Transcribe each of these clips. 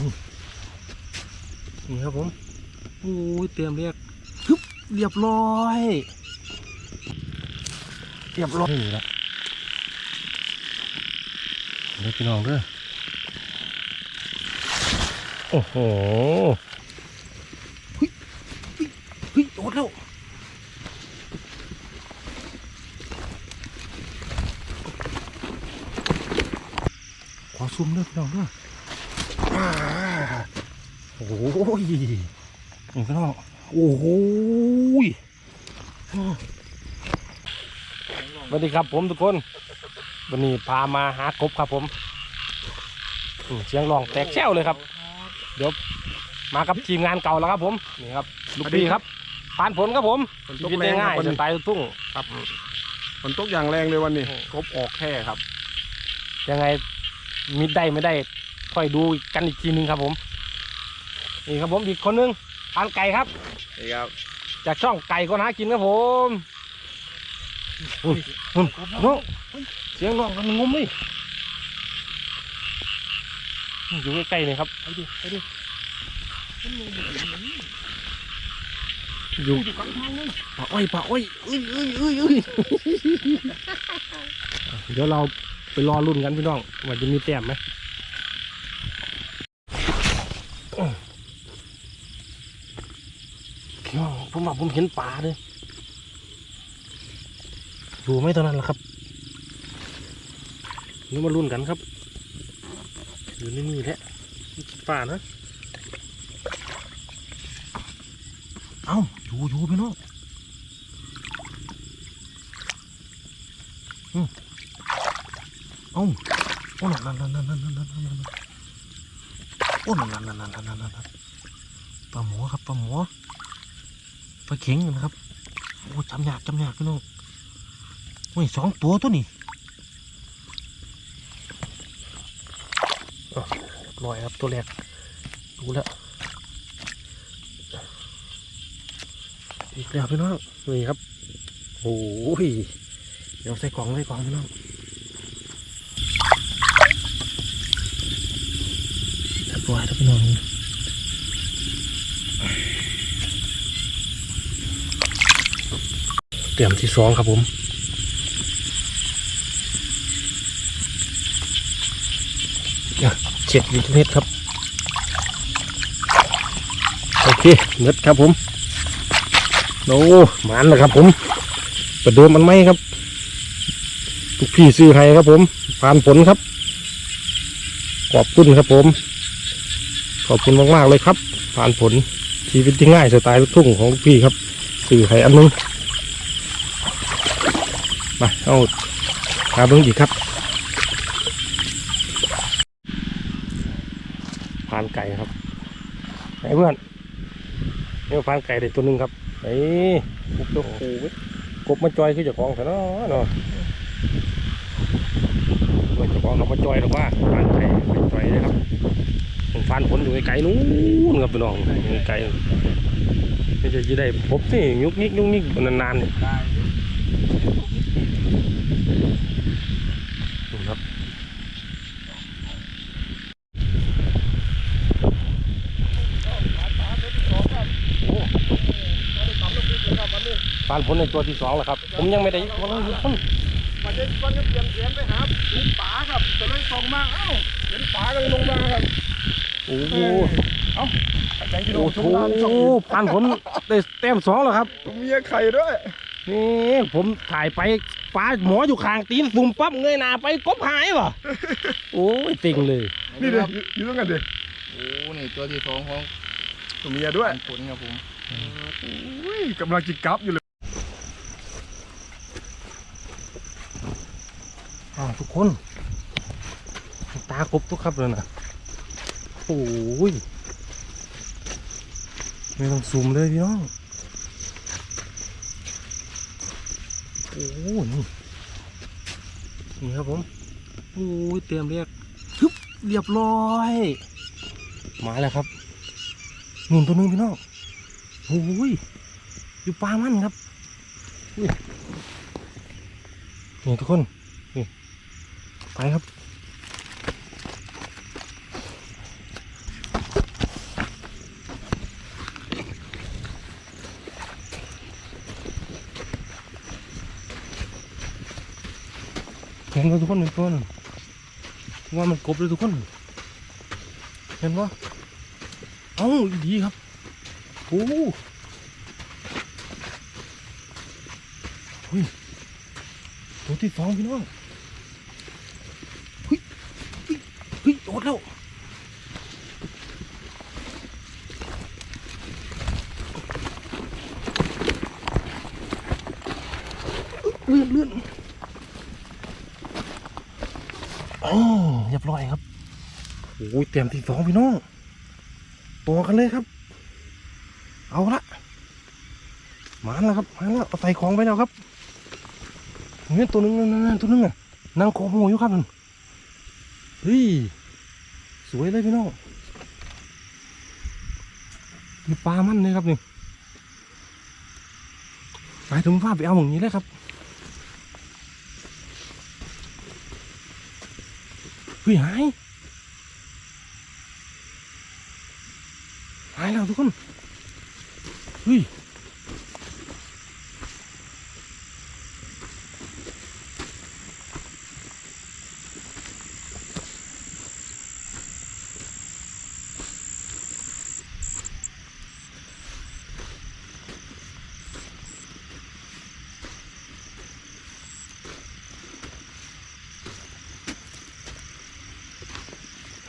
นี่นี่ครับผมโอ้ยเตรียมเรียกฮึบเรียบร้อยเรียบร้อยนี่ละเดี๋ยวพี่น้องเด้อโอ้โหเฮ้ยเฮ้ยเฮ้ยโดดแล้วขอซูมเด้อพี่น้องเด้อ โอ้ยนี่พี่น้อโอ้โหยสวัสดีครับผมทุกคน วันนี้พามาหากบครับผมเสียงร้องแตกแช่วเลยครับ เดี๋ยวมากับทีมงานเก่าแล้วครับผม นี่ครับ ลูกพี่ครับผ่านผลครับผมชีวิตแรงคง่ายวันๆสไตล์ทุ่งครับฝนตกอย่างแรงเลยวันนี้โอ้กบออกแค่ครับ ยังไงมิดได้ไม่ได้ ค่อยดูกันอีกทีนึงครับผมนี่ครับผมอีกคนนึงปานไก่ครับนี่ครับ จากช่องไก่ก็หากินครับผมอุ้ยอุ้ยน้องเสียงน้องมันงุ้มเลยอยู่ใกล้ๆเลยครับไปดิไปดิอยู่อยู่กลางทางเลยป่าอ้อยป่าอ้อยเอ้ยเอ้ยเอ้ยเอ้ยเดี๋ยวเราไปรอรุ่นกันพี่น้องว่าจะมีแต้มไหม ผมว่าผมเห็นป่าเลยอยู่ไม่เท่านั้นแหละครับนี่มาลุ้นกันครับ อยู่ในนี่แหละป่านะ เอ้าอยู่อยู่พี่น้องเอ้าโอ้นั่นนั่นนั่นนั่นนั่นนั่นนั่นโอ้นั่นนั่นนั่นนั่นนั่นปลาหมูนนนนนนนนนน ปลาเข็งนะครับโอ้จำยากจำยากพี่น้องโอ้ยสองตัวตัวนี้ลอยครับตัวแรกดูแล้วอีกแล้วพี่น้องนี่ครับโอ้ยเดี๋ยวใส่กล่องใส่กล่องพี่น้องเรียบร้อยแล้วพี่น้อง เตรียมที่สองครับผมเจ็ดวิเมตรครับ โอเคเน็ดครับผมโอ้มันนะครับผมประเดิมมันไหมครับทุกพี่ซื้อให้ครับผมผ่านผลครับ ขอบคุณครับผม ขอบคุณมากๆเลยครับ ผ่านผลชีวิตที่ง่ายสไตล์ลูกทุ่งของพี่ครับ สื่อให้อันนึง มาเอาหาเบิ้งอีกครับ ผ่านไก่ครับไหนเพื่อนเนี่ยผ่านไก่ได้ตัวหนึ่งครับไอ้กบตัวโอ้ยกบมาจอยคือเจ้าของเถอะเนาะเนาะไม่เจ้าของเรามาจอยหรอกว่าผ่านไก่ไม่จอยเลยครับผมฟันผลอยู่ไกลๆนู้นครับพี่น้องไกลๆไม่ใช่จะได้พบนี่ยุกยิกยุกยิกนานๆนี่ ได้ ครับ ฟันผลในตัวที่สองแล้วครับ ผมยังไม่ได้วันนี้ผมวันนี้วันนี้เปลี่ยนเสียงไปหาลูกป๋าครับจะเลยส่งมาเอ้าเห็นป๋ากำลังลงมาครับโอ้โหเอ้าใจพี่น้โอ้องชมโหหน้าที่ช่องฟันผลได้แต้มสองแล้วครับเมียไข่ด้วยนี่ผมถ่ายไปปลาหมออยู่ข้างตีนซุ่มปั๊บเงยหน้าไปกบหายวะโอ้ยติงเลย นี่เด็อยู่ตรงกันเด็โอ้นี่ตัวที่สองของตัวเมียด้วยผลครับผมอุ้ยกำลังจิกกับอยู่เลย อ้าว ทุกคน ตาครบทุกครับเลยนะโอ้ยไม่ต้องซูมเลยพี่น้องโอ้ยนี่นี่ครับผมโอ้ยเตรียมเรียกทึบเรียบร้อยมาแล้วครับหนุนตัวนึงพี่น้องโอ้ยอยู่ปลามันครับนี่ทุกคน ไปครับ แข็นเลยทุกคนเป็นตัวนึงว่ามันกบเลยทุกคน เห็นปะเอ้าดีครับ โอ้ตัวที่สองพี่น้อง เลื่อนเลื่อนอ๋อเรียบร้อยครับโอ้ยเตรียมที่สองพี่น้อง ตัวกันเลยครับ เอาละมาแล้วครับมาแล้วเอาใส่ของไปแล้วครับเงี้ยตัวนึงนั่นนั่นตัวนึงอะนั่งโคโมอยู่ครับนั่นเฮ้ยสวยเลยพี่น้องมีปลามันเลยครับนี่ไปถึงฟ้าไปเอาอย่างนี้เลยครับ ฮ้ยหายหายแล้วทุกคน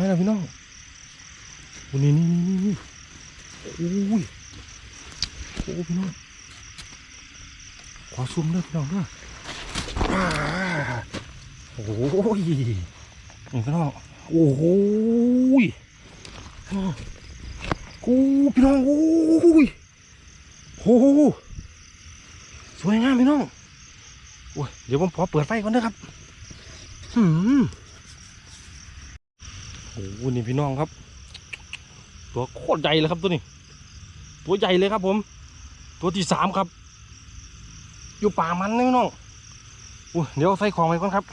ายแล้วพี่น้องโอ้นี่นี่นี่นี่โอ้ยโอ้พี่น้องขอซูมเลยพี่น้องด้วยโอ้ยนี่พี่น้องโอ้โหยโอ้พี่น้องโอ้ยโอ้โหสวยงามพี่น้องโอ้ยเดี๋ยวผมขอเปิดไฟก่อนนะครับหืม หนี่พี่น้องครับ ตัวโคตรใหญ่เลยครับตัวนี้ ตัวใหญ่เลยครับผม ตัวที่สามครับ อยู่ป่ามันนะพี่น้องอุ้เดี๋ยวใส่ของไปก่อนครับ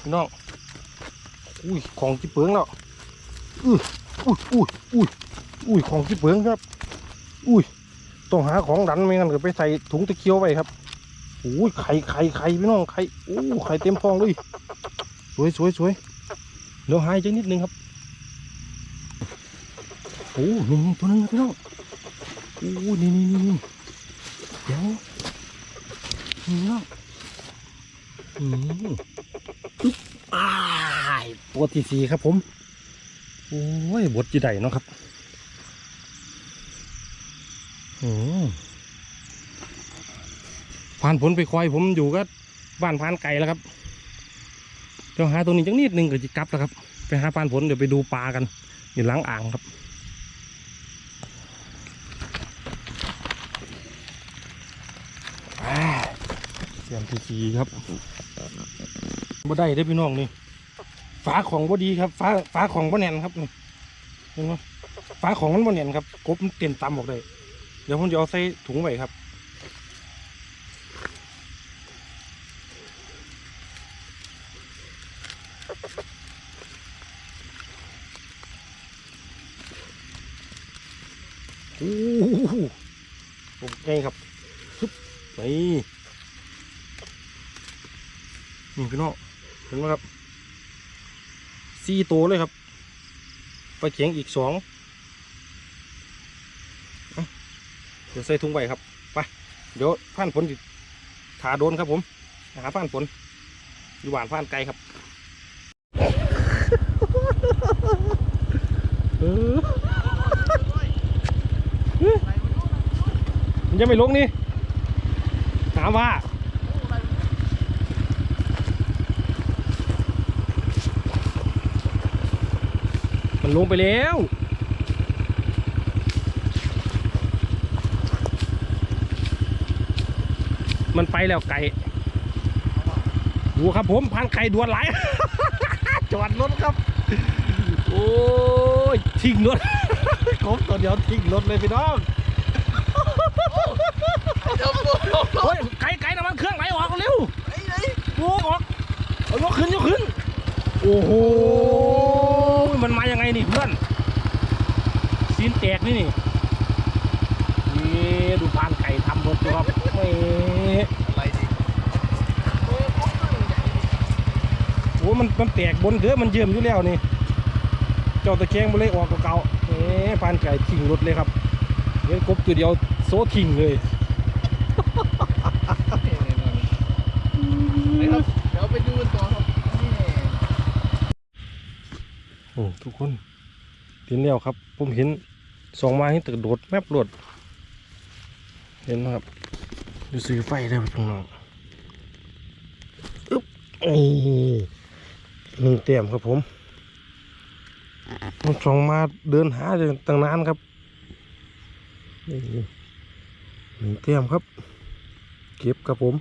พี่น้องอุ้ยของที่เปิงแล้วอุ้ยอุ้ยอุ้ยอุ้ยอุ้ยของที่เปิงครับ อุ้ยต้องหาของดันไม่งั้นก็ไปใส่ถุงตะเกียวไปครับ โอ้ยไข่ไข่ไข่พี่น้องไข่โอ้ไข่เต็มฟองเลยสวยสวยสวยเดี๋ยวหายใจนิดนึงครับโอ้นี่นี่ตัวนึงครับพี่น้องโอ้นี่นี่นี่นี่เดี๋ยวนี่เนาะอืมอึ๊บอ้ายตัวที่สี่ครับผมโอ้ยบดจีไดเนาะครับอืมานผลไปควายผมอยู่ก็บ้านพานไก่แล้วครับเดี๋ยวหาตรงนี้จังนิดนึงก็จะกลับแล้วครับ ไปหาปานผลเดี๋ยวไปดูปลากันอยู่หล้างอ่างครับเสียมทีทีครับบ่ได้ได้พี่น้องนี่ฝาของบ่ดีครับฝาฝาของบ่แน่นครับนี่เห็นไหมฝาของมันบ่แน่นครับกบมันเตียนตำออกได้เดี๋ยวผมจะเอาใส่ถุงไว้ครับ โอ้โห ผมไงครับฮึบนี่นี่พี่น้องเห็นไหมครับสี่ตัวเลยครับปลาเขียงอีกสองเดี๋ยวใส่ถุงไปครับไปเดี๋ยวผ่านผลดิถาโดนครับผมหาผ่านผลอยู่หวานผ่านไกลครับเออ มัน ยังไม่ลงนี่ถามว่ามันลงไปแล้วมันไปแล้วไก่ดูครับผมพันไก่ดวนไหลายจอดรถครับ โอ้ยทิ้งรถกบตัวเดียวทิ้งรถเลยพี่น้อง โอ้ยไกลไกลน้ำมันเครื่องไหลออกเร็วโอ้ออกเอายกขึ้นยกขึ้น โอ้โห มันมายังไงนี่เพื่อนซีนแตกนี่นี่นี่ดูพานไก่ทำรถดูครับไม่อะไรดิโอ้มันมันแตกบนเกือมันเยิ่มอยู่แล้วนี่ เจ้าตะแคงมาเลยออกกว่าเก่าเอ๊ะพานไก่ทิ้งรถเลยครับเห็นกบตัวเดียวโซทิ้งเลยนี่นี่นี่ไปครับ เดี๋ยวไปดูกันต่อครับโอ้ทุกคนเห็นแล้วครับ ผมเห็นสองไม้ให้ตึกโดดแมบโดดเห็นไหมครับ ดูสีไฟได้ไหมพี่น้องอึ๊บนี่หนึ่งเต็มครับผมผมสองมาเดินหาตั้งนานครับหนึ่งเต็มครับ เก็บครับผม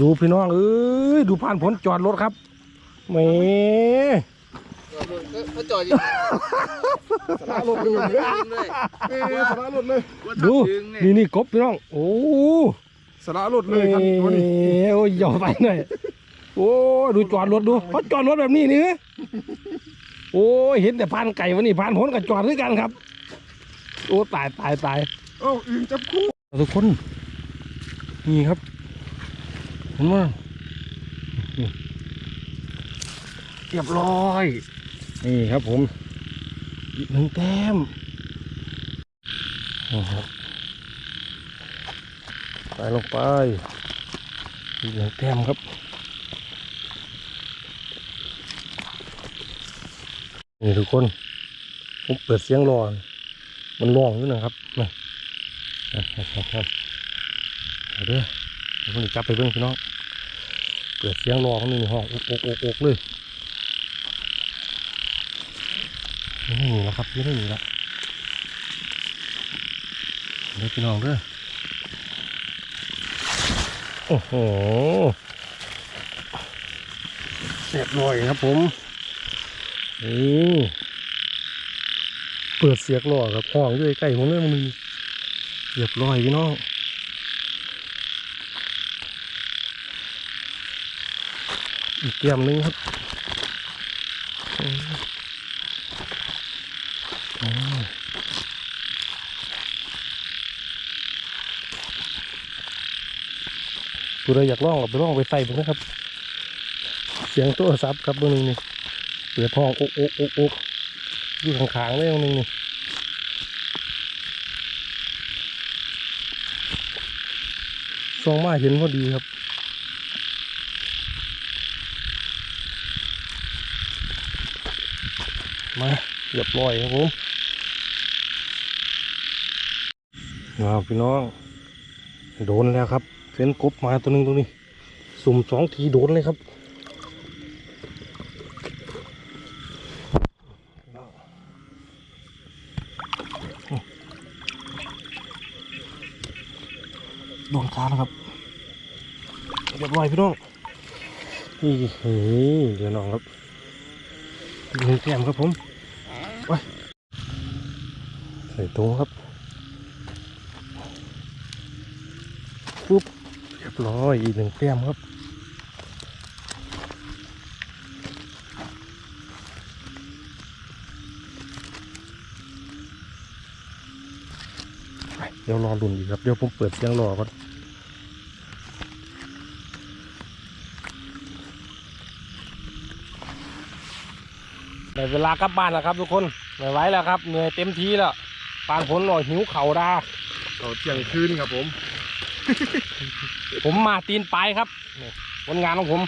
ดูพี่น้องเอ้ยดูผ่านผลจอดรถครับแหมเขาจอดอยู่สละหลุดเลยเลยเออสละหลุดเลยดูนี่นี่นี่กบพี่น้องโอ้สละหลุดเลยครับตัวนี้เอ้ยโอ้ยย่อไปหน่อยโอ้ดูจอดรถดูเขาจอดรถแบบนี้นี่โอ้ยเห็นแต่พานไก่วันนี้พานผลกับจอดด้วยกันครับ โอ้ตายตายตายเอ้าอึ่งจับคู่ทุกคน นี่ครับ เห็นไหมนี่เรียบร้อย นี่ครับผมอีกหนึ่งแต้มนี่ครับใส่ลงไปอีกหนึ่งแต้มครับ นี่ทุกคน ผมเปิดเสียงรอ มันร้องอยู่นะครับนี่ครับเด้อเดี๋ยวผมจะจับไปเบิ่งพี่น้องเปิดเสียงร้อเขานี่ห้องอกอกอกอกเลยนี่นี่แล้วครับนี่นี่แล้วเดี๋ยวพี่น้องเด้อโอ้โหเรียบร้อยครับผมนี่ เปิดเสียงรอครับห้องอยู่ใกล้ๆผมเลยมันมีเรียบร้อยพี่น้องอีกเกมหนึงครับอืมอืมกูเลยอยากล่องเอาไปลองไปใส่ผมนะครับ เสียงโทรศัพท์ครับเบอร์หนึ่งนี่เปิดห้องโอ๊กโอ๊กโอ๊ก อยู่ข้างๆเลยตรงนึงนี่ซองมาเห็นพอดีครับมาเรียบร้อยครับผมว้าวพี่น้อง โดนแล้วครับเส้นกบมาตัวนึงตัวนี้ สุ่มสองทีโดนเลยครับ โดนขาแล้วครับ เรียบร้อยพี่น้อง นี่เฮ้ยเดี๋ยวน้องครับหนึ่งแก้มครับผมไปใส่ตรงครับปุ๊บเรียบร้อยอีกหนึ่งแก้มครับเดี๋ยวรอลุ่นอีกครับ เดี๋ยวผมเปิดเสียงรอก่อน ได้เวลากลับบ้านแล้วครับทุกคนไม่ไหวแล้วครับเหนื่อยเต็มทีแล้วปานผลหน่อยหิวเข่าดาเอาเที่ยงคืนครับผม ผมมาตีนปลายครับนี่ผลงานของผม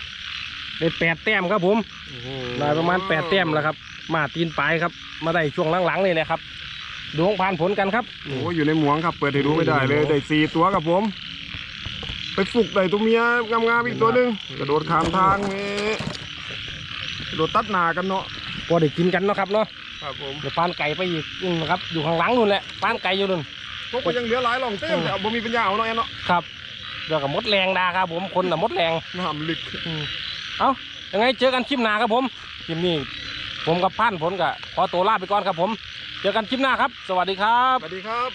ได้แปดแต้มครับผมได้ประมาณแปดแต้มแล้วครับ มาตีนปลายครับ มาได้ช่วงหลังๆนี่แหละครับดูของผ่านผลกันครับโอ้ยอยู่ในหมวงครับ เปิดให้ดูไม่ได้เลยได้สี่ตัวครับผม ไปฝึกได้ตัวเมียงามๆอีกตัวหนึ่งกระโดดข้ามทางนี่กระโดดตัดหนากันเนาะพ อได้กินกันเนาะครับเนาะครับผมเดี๋ยวปานไก่ไปอีกนู่นนะครับ อยู่ข้างหลังนู่นแหละปานไก่อยู่นู่น พวกก็ยังเหลือหลายหลองเต้มแต่เอาบ่มีปัญญาเอาเนาะแอนเนาะครับเดี๋ยวกับมดแรงดาครับผมคนน่ะมดแรงน้ำลึกอืมเอายังไงเจอกันคลิปหน้าครับผมคลิปนี้ผมกับพันผลกับขอตัวลาไปก่อนครับผม เจอกันคลิปหน้าครับ สวัสดีครับ สวัสดีครับ